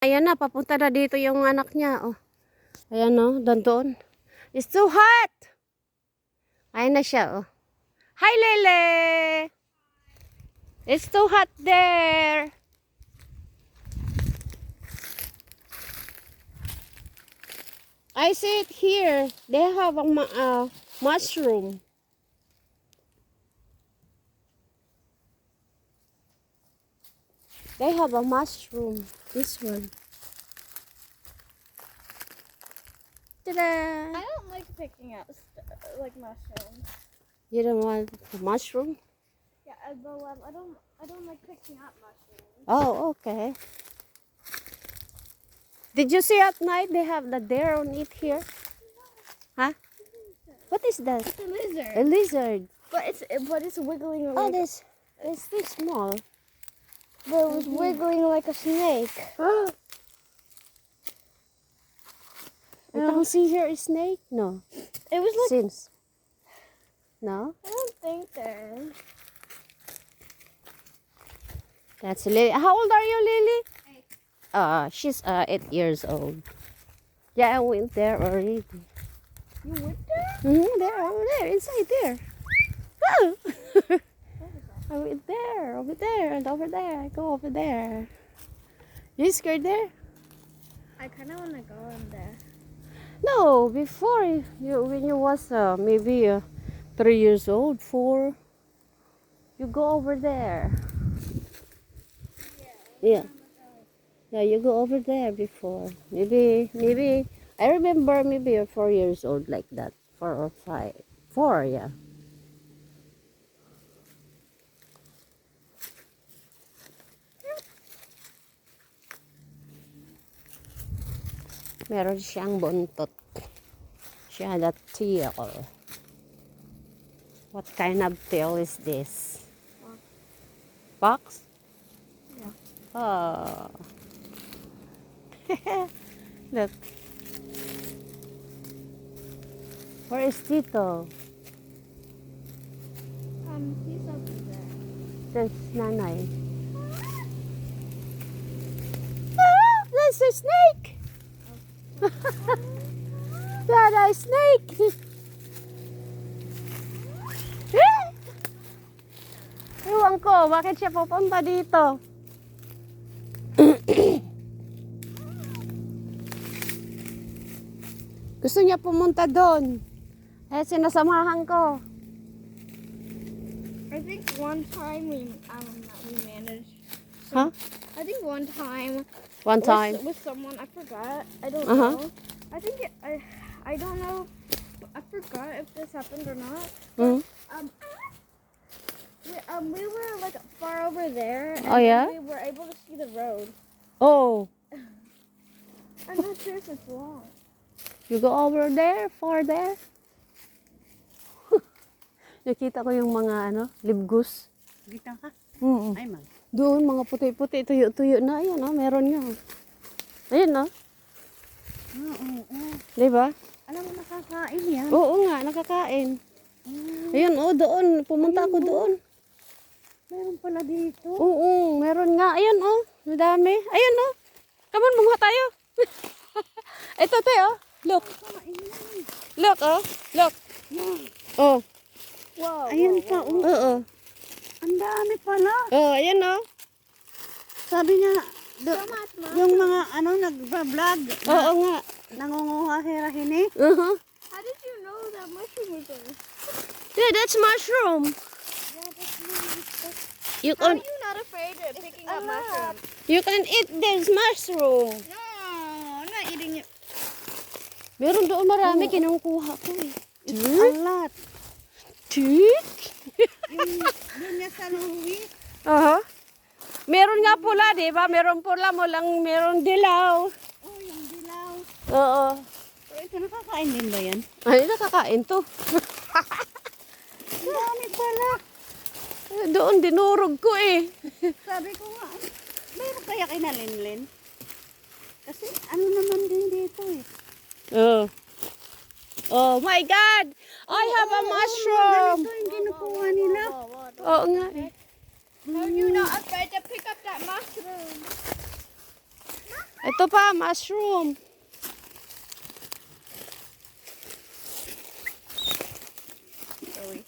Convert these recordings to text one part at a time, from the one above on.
Ayan na, papunta na dito yung anak niya. Oh. Ayan no, doon doon. It's too hot! Ayan na siya, oh. Hi, Lele! It's too hot there! I see it here. They have a uh, mushroom. They have a mushroom. This one. Ta-da! I don't like picking out like mushrooms. You don't want the mushroom? Yeah, I- but um, I don't. I don't like picking up mushrooms. Oh, okay. Did you see at night they have the deer on it here? Huh? What is that? It's a lizard. A lizard. But it's but it's wiggling around. Oh, this it's this small. But it was wiggling like a snake. You can see here a snake? No. It was like Since. No? I don't think there. That's Lily. How old are you, Lily? Eight. Uh, she's uh, eight years old. Yeah, I went there already. You went there? Mm-hmm, there, over there, inside there. Oh. What is that? I went there, over there, and over there. I go over there. You scared there? I kind of want to go in there. No, before you, when you was uh, maybe uh, three years old, four. You go over there. Yeah. Yeah, you go over there before. Maybe, maybe, I remember maybe you're four years old like that. Four or five. Four, yeah. Meron siyang buntot. Siya the tail. What kind of tail is this? Box? Yeah. Oh. Look. Where is Tito? Um, he's over there. There's Nanay. Ah, there's a snake! Dada, a snake! Eh! Ewan ko, bakit siya pupunta dito? Gusto niya pumunta doon. Eh, sinasamahan ko. I think one time we um we managed. Huh? I think one time One time. with, someone I forgot. I don't Uh-huh. know. I think it, I I don't know. I forgot if this happened or not. Mm. Um, we, um, we were like far over there. And Oh, yeah? We were able to see the road. Oh, I'm not sure if it's long. you go over there, far there. Nakita ko yung mga ano, libgus. Dito ka? Mm Ay, mag. Doon, mga puti-puti, tuyo-tuyo na. Ayan, oh, meron nga. Ayan, oh. Oo, oo, oo. Di ba? Alam mo, nakakain yan. Oo nga, nakakain. Ayan, oh, doon. Pumunta ako doon. Meron pala dito. Oo, meron nga. Ayan, oh. Madami. Ayan, oh. Come on, bumuha tayo. Ito, te, oh. Look. Look, oh. Look. Oh. Whoa. Ayan pa, oh. Oo. Ang dami pala. Oh, ayan, oh. Sabi niya, do, yung mga ano, nag-vlog, Oo nga. nangunguha hirahini. Uh-huh. How did you know that mushroom was there? Yeah, that's mushroom. You How are can you not afraid of picking up mushrooms? you can eat this mushroom. No, I'm not eating it. Meron doon marami kinukuha ko eh. Alat. Tik? Yung, yun niya sa Louis. Aha. Meron nga pula, di ba? Meron pula mo lang, meron dilaw. Oh, yung dilaw. Oo. So, ito nakakain din ba yan? Ay, nakakain to. Ang dami pala. Doon dinurog ko eh. Sabi ko nga, meron kaya kay na Linlin? Kasi ano naman din dito eh. Oh. Oh my God! I have a mushroom! Ganito yung kinukuha nila. Oo nga eh. Are you not afraid to pick up that mushroom? Ito pa, mushroom. Sorry.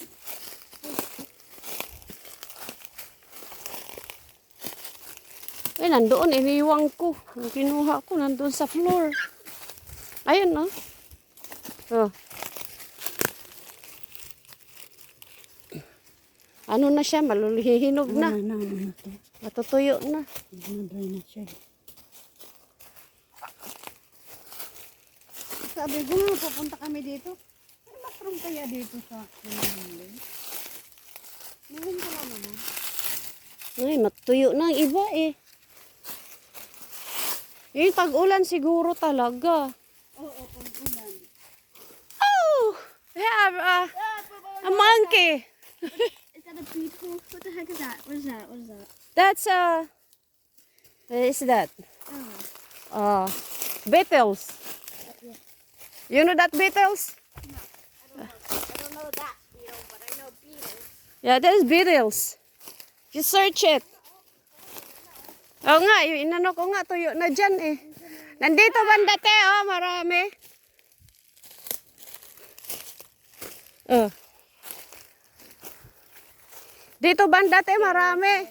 Eh, nandoon, iniwang ko. Ang kinuha ko, nandoon sa floor. Ayun, no? Oh. Ano na siya? Malulihinog na. Wala na, ano na to. Matutuyo na. Dry na siya. Sabi ko nga, pupunta kami dito. Ano mushroom kaya dito sa Manila? Ngayon ko lang naman. Ay, matuyo na ang iba eh. Yung tag-ulan siguro talaga. Oo. Oh! We have uh, a monkey. Is that a beetle? What the heck is that? What is that? What is that? That's uh, what is that? Oh. Uh, beetles. You know that beetles? I don't know that beetle, but I know beetles. Yeah, there's beetles. Just search it. Oo nga, yung inano ko nga, tuyo na dyan eh. Nandito banda te, oh, marami. Oh. Dito banda te, marami.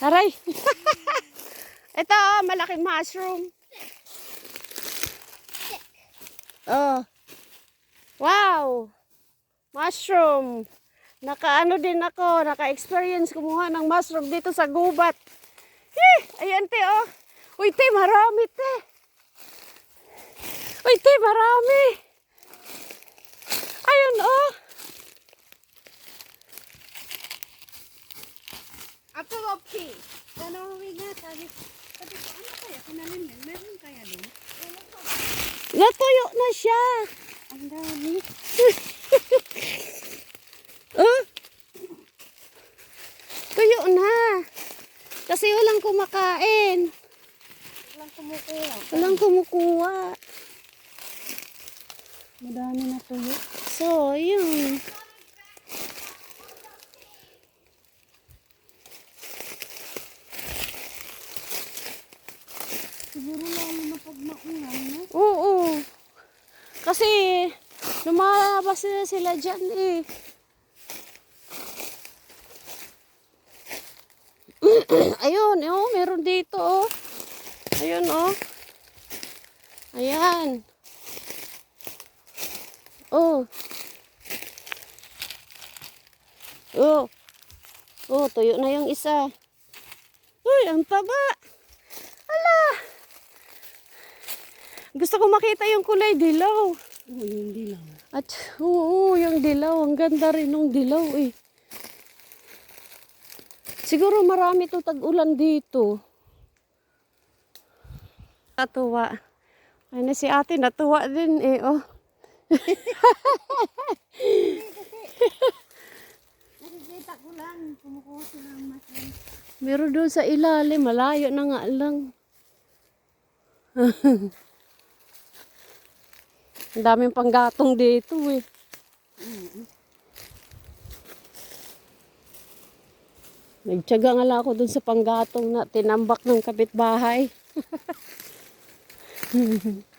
Aray. Ito, oh, malaking mushroom. Oh. Wow. Mushroom. Nakaano din ako, naka-experience kumuha ng mushroom dito sa gubat. Eh, ayan te, oh. Uy, te, marami, te. Uy, te, marami. Ayun, oh. Ako, okay. We nga, sabi, sabi ko, ano kaya, kinalin meron kaya din? Natuyo na siya. Ang dami. Oh. Tuyo na. Kasi walang kumakain. Walang kumukuha. Walang kumukuha. Madami na tuyo. So, yun. Siguro lalo na pag maulan, no? Oo. Kasi, lumalabas na sila dyan eh. Ayun, oh, meron dito, oh. Ayun, oh. Ayan. Oh. Oh. Oh, tuyo na yung isa. Uy, ang taba. Ala. Gusto ko makita yung kulay dilaw. Oo, hindi lang. At oo, yung dilaw. Ang ganda rin ng dilaw eh. Siguro marami to tag-ulan dito. Natuwa. Ay na si ate, natuwa din eh. Oh. Nakikita ko lang, kumukuha sila ng. Meron doon sa ilalim, malayo na nga lang. Ang daming panggatong dito eh. Nagtyaga nga lang ako doon sa panggatong na tinambak ng kapitbahay.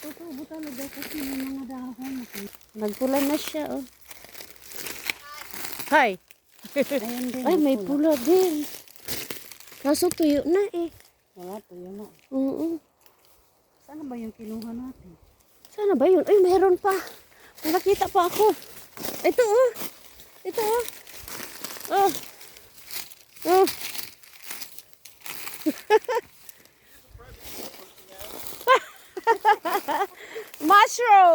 Natutubo talaga kasi may mga dahon. Nagpula na siya oh. Hi! Din. Ay, may pula din. Kaso tuyo na eh. Wala, tuyo na. Oo. Sana ba yung kinuha natin? Sana ba yun? Ay, meron pa. May nakita pa ako. Ito oh. Ito oh. Oh. Oh.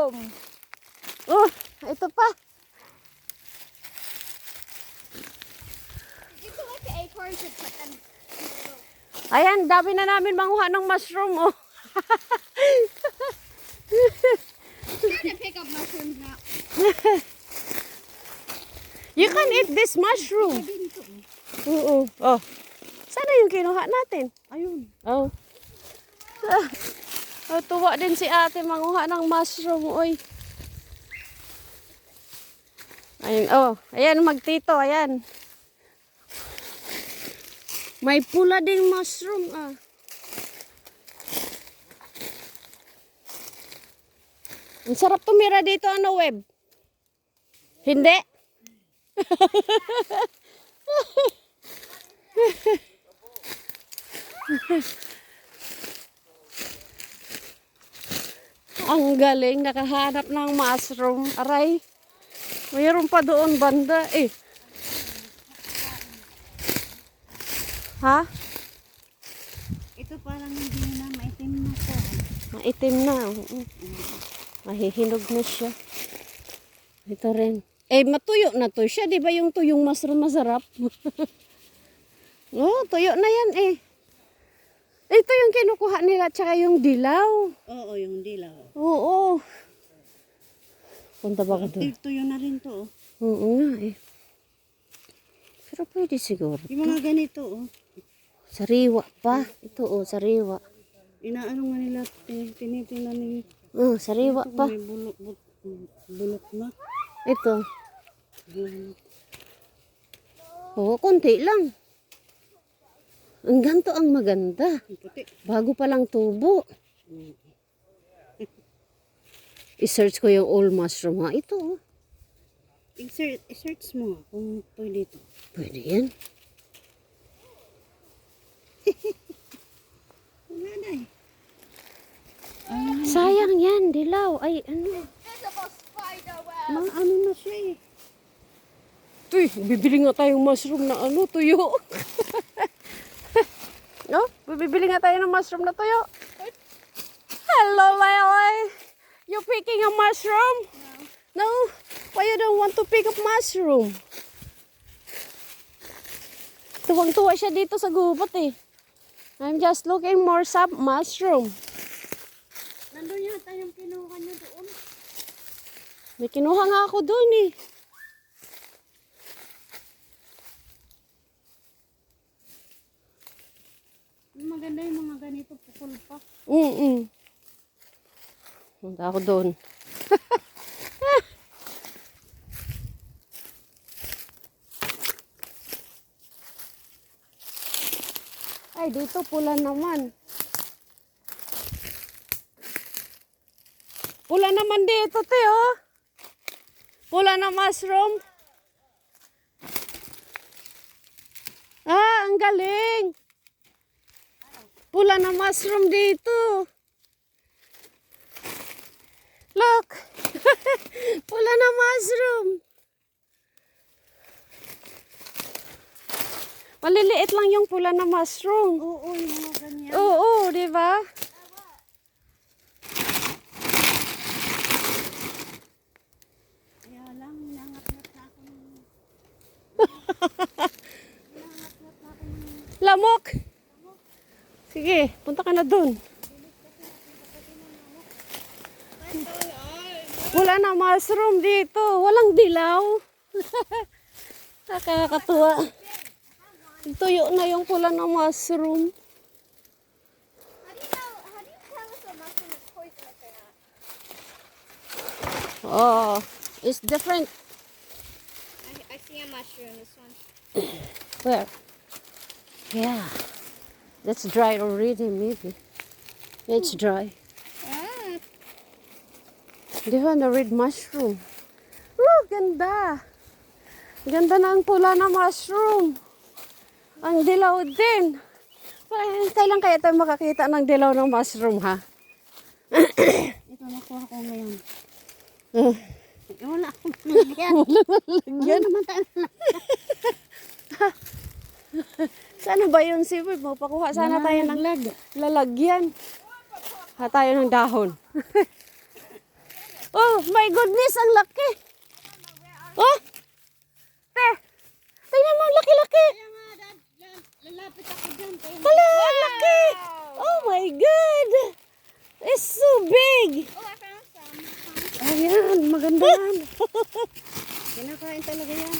Mushroom. Oh, ito pa. Ayan, dami na namin manguha ng mushroom oh. Pick up mushrooms now. You can eat this mushroom. Dito. Oo. Oh. Sana yung kinuha natin. Ayun. Oh. Oh, tuwa din si ate manguha ng mushroom, oy. Ayun, oh. Ayan, magtito, ayan. May pula ding mushroom ah. Ang sarap tumira dito ano web? Hindi? Ang galing, nakahanap ng mushroom. Aray, mayroon pa doon banda eh. Ha? Ito parang hindi na maitim na to. Maitim na. Mahihinog na siya. Ito rin. Eh, matuyo na to siya. Di ba yung tuyong mushroom masarap? oh, tuyo na yan eh. Ito yung kinukuha nila tsaka yung dilaw. Oo, yung dilaw. Oo. Punta ba ka doon? Ito yun na rin to. oh. Oo nga eh. Pero pwede siguro. Yung mga ganito, oh. Sariwa pa. Ito oh, sariwa. Inaano nga nila, tin- tinitingnan nila. Oh, sariwa Ito pa. may bulok, bulok, bulok na. Ito. Bulok. Oo, konti lang. Ang ganto ang maganda. Bago pa lang tubo. I-search ko yung old mushroom ha. Ito, oh. I-search, i-search mo kung pwede ito. pwede yan. Wala na eh. Sayang yan, dilaw. Ay, ano. Invisible spider web. Mga ano na siya eh. Tuy, bibili nga tayong mushroom na ano, tuyo. no? Bibili nga tayo ng mushroom na tuyo. Hello, Lele. You picking a mushroom? No. Why you don't want to pick up mushroom? Tuwang-tuwa siya dito sa gubat eh. I'm just looking more sub mushroom. Nandun yata yung kinuha niyo doon. May kinuha nga ako doon eh. Maganda yung mga ganito, pukul pa. Mm-mm. Punta ako doon. Ay, dito pula naman. Pula naman dito, te, oh. Pula na mushroom. Ah, ang galing. Pula na mushroom dito. Look. Pula na mushroom. Maliliit lang yung pula na mushroom. Oo, yung mga ganyan. Oo, di ba? Kaya lang, nangat-ngat na ako. ng- Lamok. Sige, punta ka na dun. Wala na mushroom dito. Walang dilaw. Nakakatuwa. Tuyo na yung pula ng mushroom. Oh, it's different. I, I see a mushroom. This one. Where? Yeah. That's dry already, maybe. It's dry. Ah, Di ba na red mushroom? Oh, ganda. Ganda ng pula na mushroom. Ang dilaw din. Parang Kailan kaya tayo makakita ng dilaw ng mushroom, ha? Ito, nakuha ko ngayon. Uh, Eh, wala akong nalagyan. Wala naman tayo na. sana ba yun si Wib? Pakuha sana tayo ng lalagyan. Ha tayo ng dahon. oh, my goodness, ang laki. Oh! Te! Tingnan mo, laki-laki. Lalapit ako dyan. Hala, ang laki. Oh my God. It's so big. oh, I found some. Ayan, maganda yan. kinakain talaga yan.